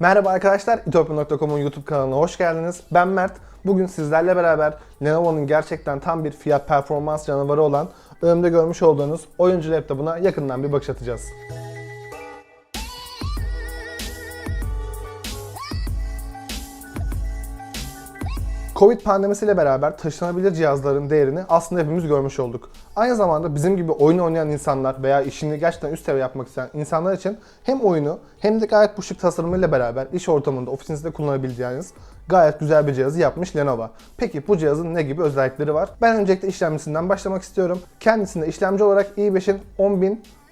Merhaba arkadaşlar, itopya.com'un YouTube kanalına hoş geldiniz. Ben Mert. Bugün sizlerle beraber Lenovo'nun gerçekten tam bir fiyat performans canavarı olan önümde görmüş olduğunuz oyuncu laptopuna yakından bir bakış atacağız. Covid pandemisiyle beraber taşınabilir cihazların değerini aslında hepimiz görmüş olduk. Aynı zamanda bizim gibi oyun oynayan insanlar veya işini gerçekten üst seviye yapmak isteyen insanlar için hem oyunu hem de gayet bu şık tasarımıyla beraber iş ortamında, ofisinizde kullanabileceğiniz gayet güzel bir cihazı yapmış Lenovo. Peki bu cihazın ne gibi özellikleri var? Ben öncelikle işlemcisinden başlamak istiyorum. Kendisinde işlemci olarak i5'in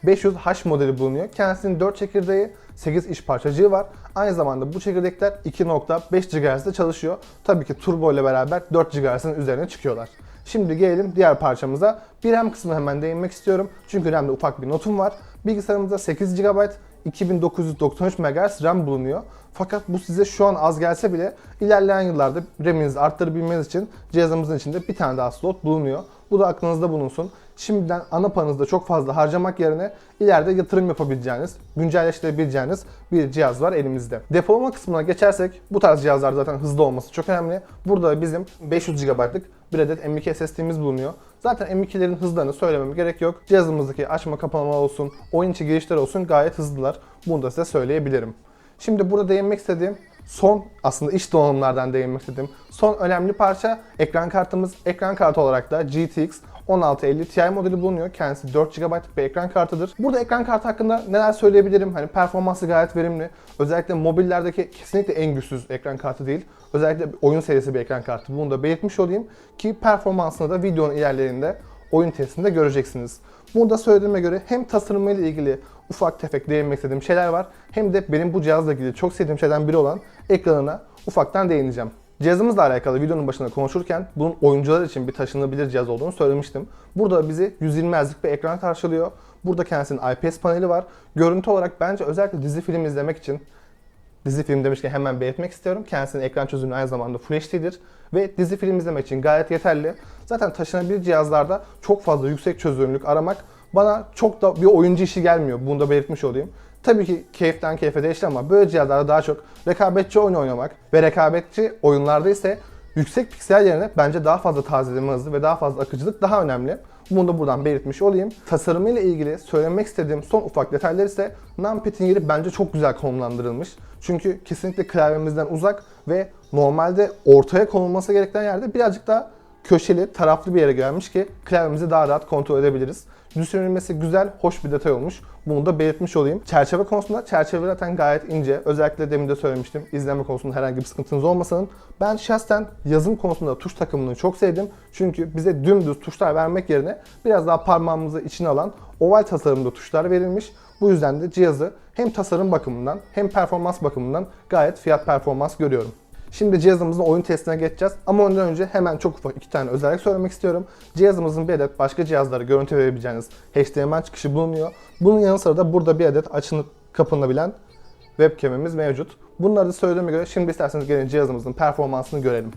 10500H modeli bulunuyor. Kendisinin 4 çekirdeği, 8 iş parçacığı var. Aynı zamanda bu çekirdekler 2.5 GHz'de çalışıyor. Tabii ki turbo ile beraber 4 GHz'ın üzerine çıkıyorlar. Şimdi gelelim diğer parçamıza. Bir RAM kısmına hemen değinmek istiyorum. Çünkü RAM'de ufak bir notum var. Bilgisayarımızda 8 GB 2993 MHz RAM bulunuyor. Fakat bu size şu an az gelse bile ilerleyen yıllarda RAM'inizi arttırabilmeniz için cihazımızın içinde bir tane daha slot bulunuyor. Bu da aklınızda bulunsun. Şimdiden ana panınızda çok fazla harcamak yerine ileride yatırım yapabileceğiniz, güncelleştirebileceğiniz bir cihaz var elimizde. Depolama kısmına geçersek bu tarz cihazlar zaten hızlı olması çok önemli. Burada bizim 500 GB'lık bir adet M.2 SSD'miz bulunuyor. Zaten M.2'lerin hızlarını söylememe gerek yok. Cihazımızdaki açma kapama olsun, oyun içi girişler olsun gayet hızlılar. Bunu da size söyleyebilirim. Şimdi burada değinmek istediğim son aslında iç donanımlardan değinmek istediğim son önemli parça ekran kartımız. Ekran kartı olarak da GTX 1650 Ti modeli bulunuyor. Kendisi 4 GB bir ekran kartıdır. Burada ekran kartı hakkında neler söyleyebilirim? Hani performansı gayet verimli. Özellikle mobillerdeki kesinlikle en güçsüz ekran kartı değil. Özellikle oyun serisi bir ekran kartı. Bunu da belirtmiş olayım ki performansını da videonun ilerlerinde oyun testinde göreceksiniz. Bunu da söylediğime göre hem tasarımıyla ilgili ufak tefek değinmek istediğim şeyler var. Hem de benim bu cihazla ilgili çok sevdiğim şeyden biri olan ekranına ufaktan değineceğim. Cihazımızla alakalı videonun başında konuşurken bunun oyuncular için bir taşınabilir cihaz olduğunu söylemiştim. Burada bizi 120 Hz'lik bir ekran karşılıyor. Burada kendisinin IPS paneli var. Görüntü olarak bence özellikle dizi film izlemek için dizi film demişken hemen belirtmek istiyorum. Kendisinin ekran çözünürlüğü aynı zamanda Full HD'dir. Ve dizi film izlemek için gayet yeterli. Zaten taşınabilir cihazlarda çok fazla yüksek çözünürlük aramak bana çok da bir oyuncu işi gelmiyor. Bunu da belirtmiş olayım. Tabii ki keyiften keyfe değişti ama böyle cihazlarda daha çok rekabetçi oyun oynamak ve rekabetçi oyunlarda ise yüksek piksel yerine bence daha fazla tazeleme hızı ve daha fazla akıcılık daha önemli. Bunu da buradan belirtmiş olayım. Tasarımıyla ilgili söylemek istediğim son ufak detaylar ise numpad'in yeri bence çok güzel konumlandırılmış. Çünkü kesinlikle klavyemizden uzak ve normalde ortaya konulması gereken yerde birazcık daha köşeli, taraflı bir yere gelmiş ki klavyemizi daha rahat kontrol edebiliriz. Düşünülmesi güzel, hoş bir detay olmuş. Bunu da belirtmiş olayım. Çerçeve konusunda çerçeve zaten gayet ince. Özellikle demin de söylemiştim. İzleme konusunda herhangi bir sıkıntınız olmasın. Ben şahsen yazım konusunda tuş takımını çok sevdim. Çünkü bize dümdüz tuşlar vermek yerine biraz daha parmağımızı içine alan oval tasarımda tuşlar verilmiş. Bu yüzden de cihazı hem tasarım bakımından hem performans bakımından gayet fiyat performans görüyorum. Şimdi cihazımızın oyun testine geçeceğiz. Ama ondan önce hemen çok ufak iki tane özellik söylemek istiyorum. Cihazımızın bir adet başka cihazlara görüntü verebileceğiniz HDMI çıkışı bulunuyor. Bunun yanı sıra da burada bir adet açılıp kapanabilen webcam'imiz mevcut. Bunları da söylediğime göre şimdi isterseniz gelin cihazımızın performansını görelim.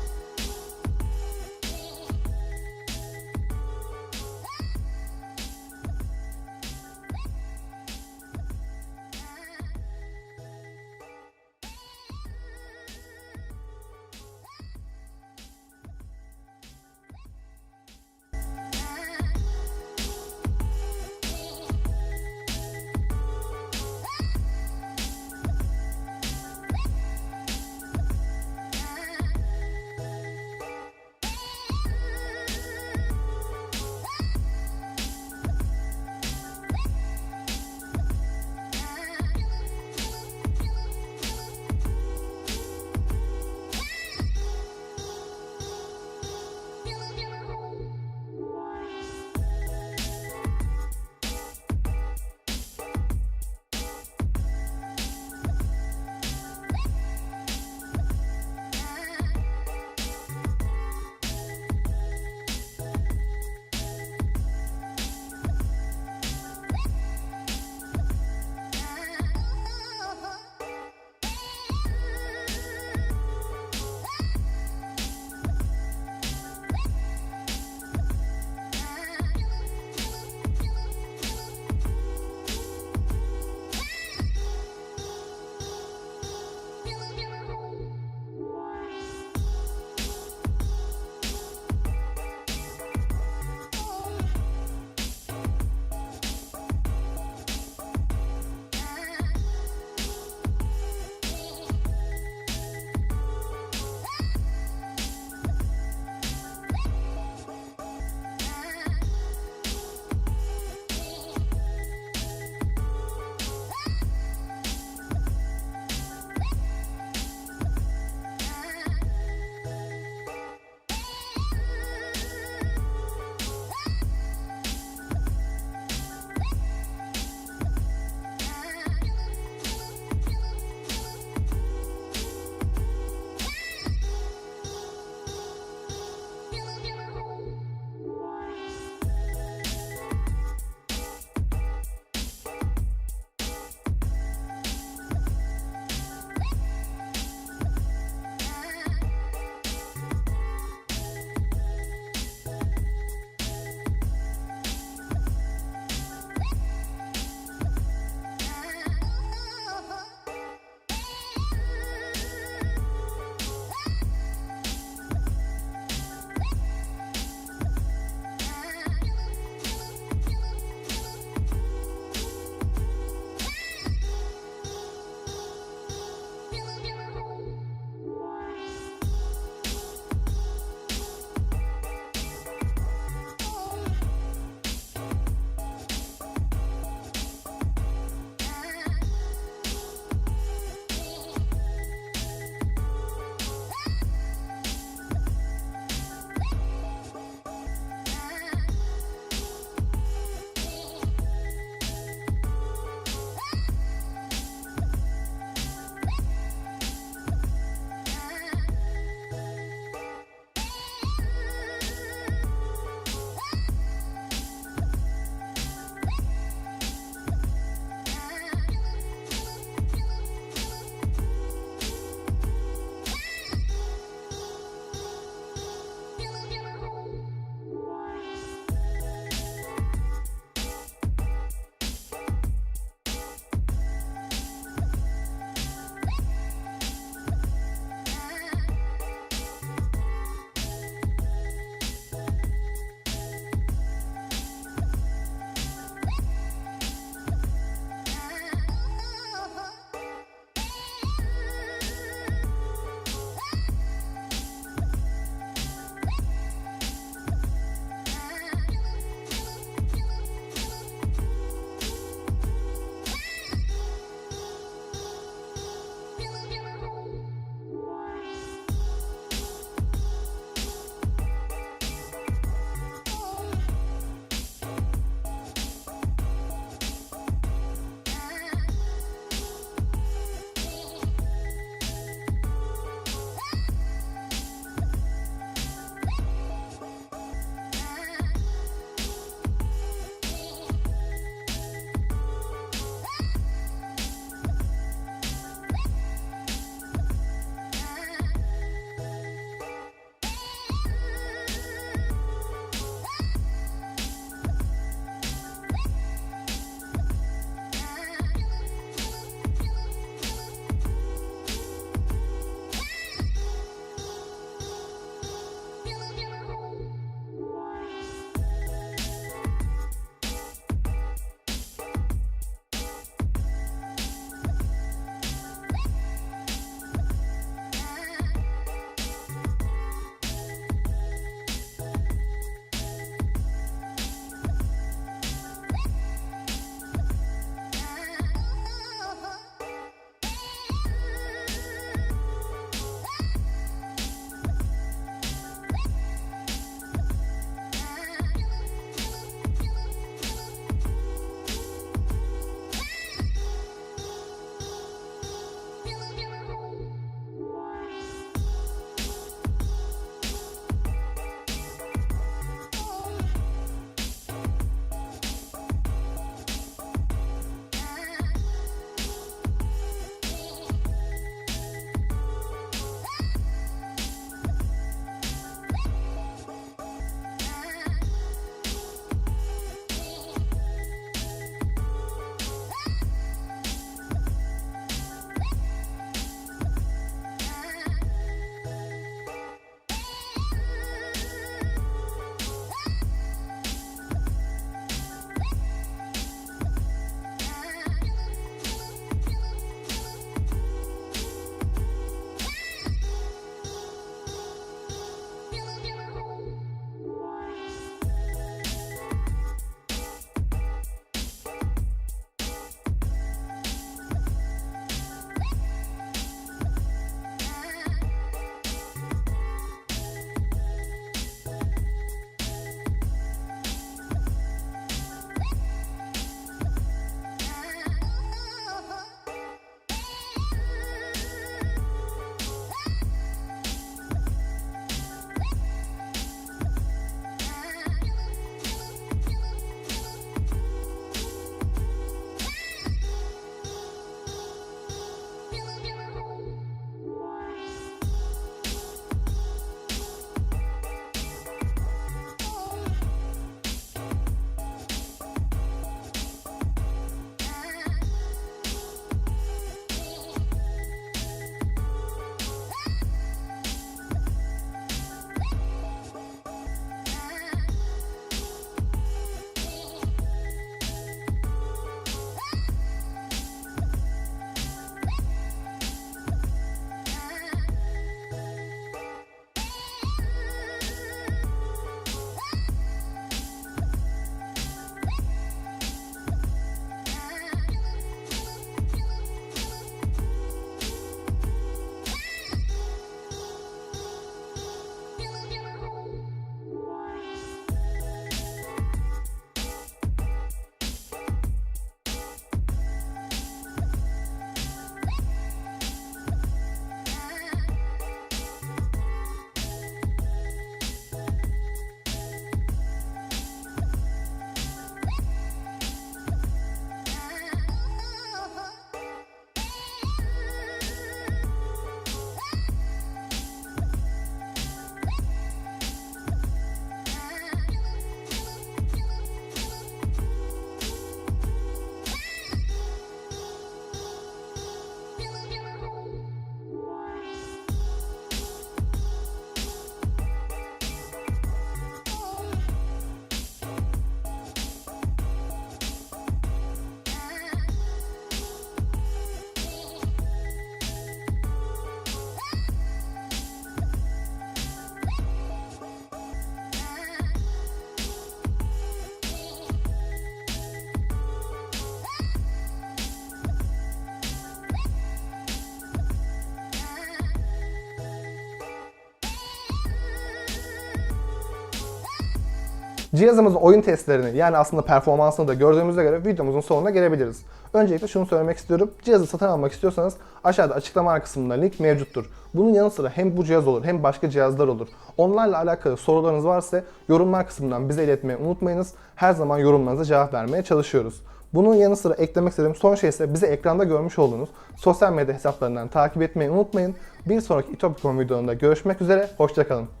Cihazımızın oyun testlerini yani aslında performansını da gördüğümüze göre videomuzun sonuna gelebiliriz. Öncelikle şunu söylemek istiyorum. Cihazı satın almak istiyorsanız aşağıda açıklama kısmında link mevcuttur. Bunun yanı sıra hem bu cihaz olur hem başka cihazlar olur. Onlarla alakalı sorularınız varsa yorumlar kısmından bize iletmeyi unutmayınız. Her zaman yorumlarınıza cevap vermeye çalışıyoruz. Bunun yanı sıra eklemek istediğim son şey ise bizi ekranda görmüş olduğunuz sosyal medya hesaplarından takip etmeyi unutmayın. Bir sonraki İtopikon videolarında görüşmek üzere, hoşçakalın.